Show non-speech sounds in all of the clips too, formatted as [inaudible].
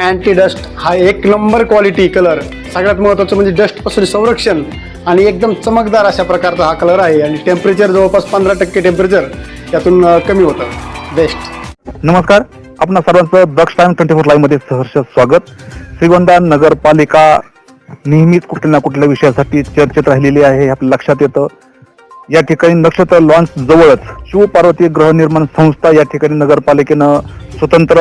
anti dust हा एक number quality colour सगळ्यात महत्त्वाचं म्हणजे डस्टपासून संरक्षण आणि एकदम चमकदार अशा प्रकारचा हा कलर आहे. आणि टेम्परेचर जवळपास पंधरा टक्के टेम्परेचर यातून कमी होतं. बेस्ट नमस्कार. आपणा सर्वांचं दक्ष टाइम ट्वेंटी फोर लाईव्हमध्ये सहर्ष स्वागत. श्रीगोंदा नगरपालिका नेहमीच कुठल्या ना कुठल्या विषयासाठी चर्चेत राहिलेली आहे. हे आपल्या लक्षात येतं. या ठिकाणी नक्षत्र लॉन्च जवळच शिवपार्वती गृहनिर्माण संस्था या ठिकाणी नगरपालिकेनं स्वतंत्र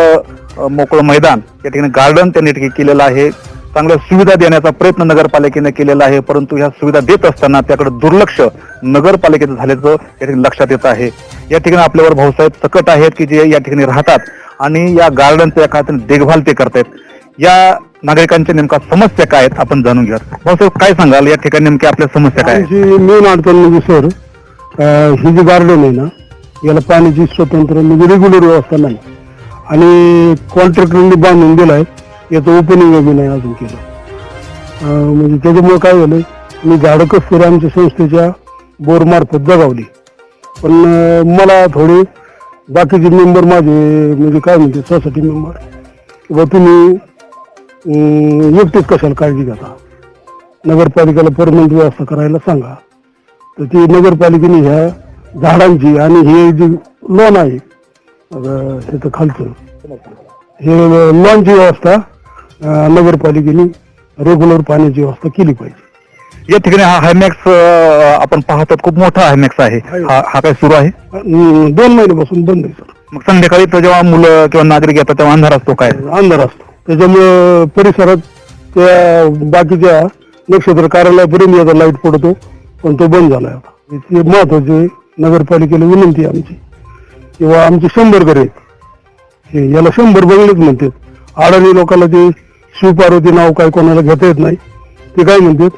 मोकळं मैदान या ठिकाणी गार्डन त्यांनी केलेलं आहे. चांगल्या सुविधा देण्याचा प्रयत्न नगरपालिकेने केलेला आहे परंतु ह्या सुविधा देत असताना त्याकडे दुर्लक्ष नगरपालिकेचं झाल्याचं या ठिकाणी लक्षात येत आहे. या ठिकाणी आपल्यावर भाऊसाहेब सकट आहेत की जे या ठिकाणी राहतात आणि या गार्डनचं या काळात देखभाल ते करतायत. या नागरिकांच्या नेमका समस्या काय आहेत आपण जाणून घ्या भाऊसाहेब काय सांगाल? या ठिकाणी नेमक्या आपल्या समस्या काय मेन अडचण म्हणजे सर ही जी गार्डन आहे ना याला पाण्याची स्वतंत्र म्हणजे रेग्युलर व्यवस्था नाही. आणि कॉन्ट्रॅक्टरने बांधून दिलाय. याचं ओपनिंग बी नाही अजून केलं. म्हणजे त्याच्यामुळे काय झालं मी झाडं कस्तुरी आमच्या संस्थेच्या बोरमार्फत जगावली. पण मला थोडे बाकीचे मेंबर माझे म्हणजे काय म्हणते सोसायटी मेंबर किंवा तुम्ही एकटेच कशाला काळजी घेता? नगरपालिकेला परमनंट व्यवस्था करायला सांगा. तर ती नगरपालिकेने ह्या झाडांची आणि हे जे लोन आहे ह्याचं खालचं. हे लॉनची व्यवस्था अं, नगरपालिकेने रेग्युलर पाण्याची व्यवस्था केली पाहिजे. या ठिकाणी हा हायमॅक्स आपण पाहतो खूप मोठा हायमॅक्स आहे. हा हा काय सुरू आहे? अं, दोन महिन्यापासून बंद आहे सर. मग संध्याकाळी तर जेव्हा मुलं किंवा नागरिक येतात तेव्हा अंधार असतो काय? अंधार असतो. त्याच्यामुळं परिसरात त्या बाकीच्या नक्षत्र कार्यालयापर्यंत याचा लाइट पडतो पण तो बंद झाला आता. ते महत्त्वाचे नगरपालिकेला विनंती आहे आमची. किंवा आमचे शंभर घरे आहेत. हे याला शंभर बंगलेच म्हणतात. अडाणी लोकांना ते शिवपार्वती नाव काय कोणाला घेता येत नाही. ते काय म्हणतात?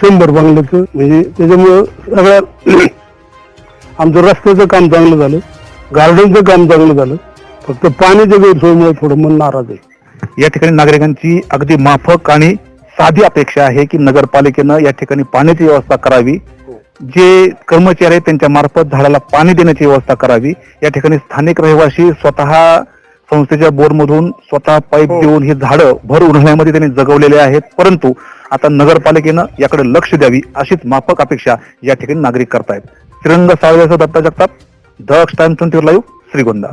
शंभर बंगल्याचं. म्हणजे त्याच्यामुळं सगळ्या [clears throat] आमचं रस्त्याचं काम चांगलं झालं. गार्डनचं काम चांगलं झालं. फक्त पाण्याच्या गैरसोयीमुळे थोडं मन नाराज आहे. या ठिकाणी नागरिकांची अगदी माफक आणि साधी अपेक्षा आहे की नगरपालिकेनं या ठिकाणी पाण्याची व्यवस्था करावी. जे कर्मचारी आहेत त्यांच्या मार्फत झाडाला पाणी देण्याची व्यवस्था करावी. या ठिकाणी स्थानिक रहिवासी स्वतः संस्थेच्या बोरमधून स्वतः पाईप देऊन ही झाडं भर उन्हाळ्यामध्ये त्यांनी जगवलेले आहेत. परंतु आता नगरपालिकेनं याकडे लक्ष द्यावी अशीच माफक अपेक्षा या ठिकाणी नागरिक करतायत. Shrirang साळवेसह Datta Jagtap Daksh time twenty live Shrigonda.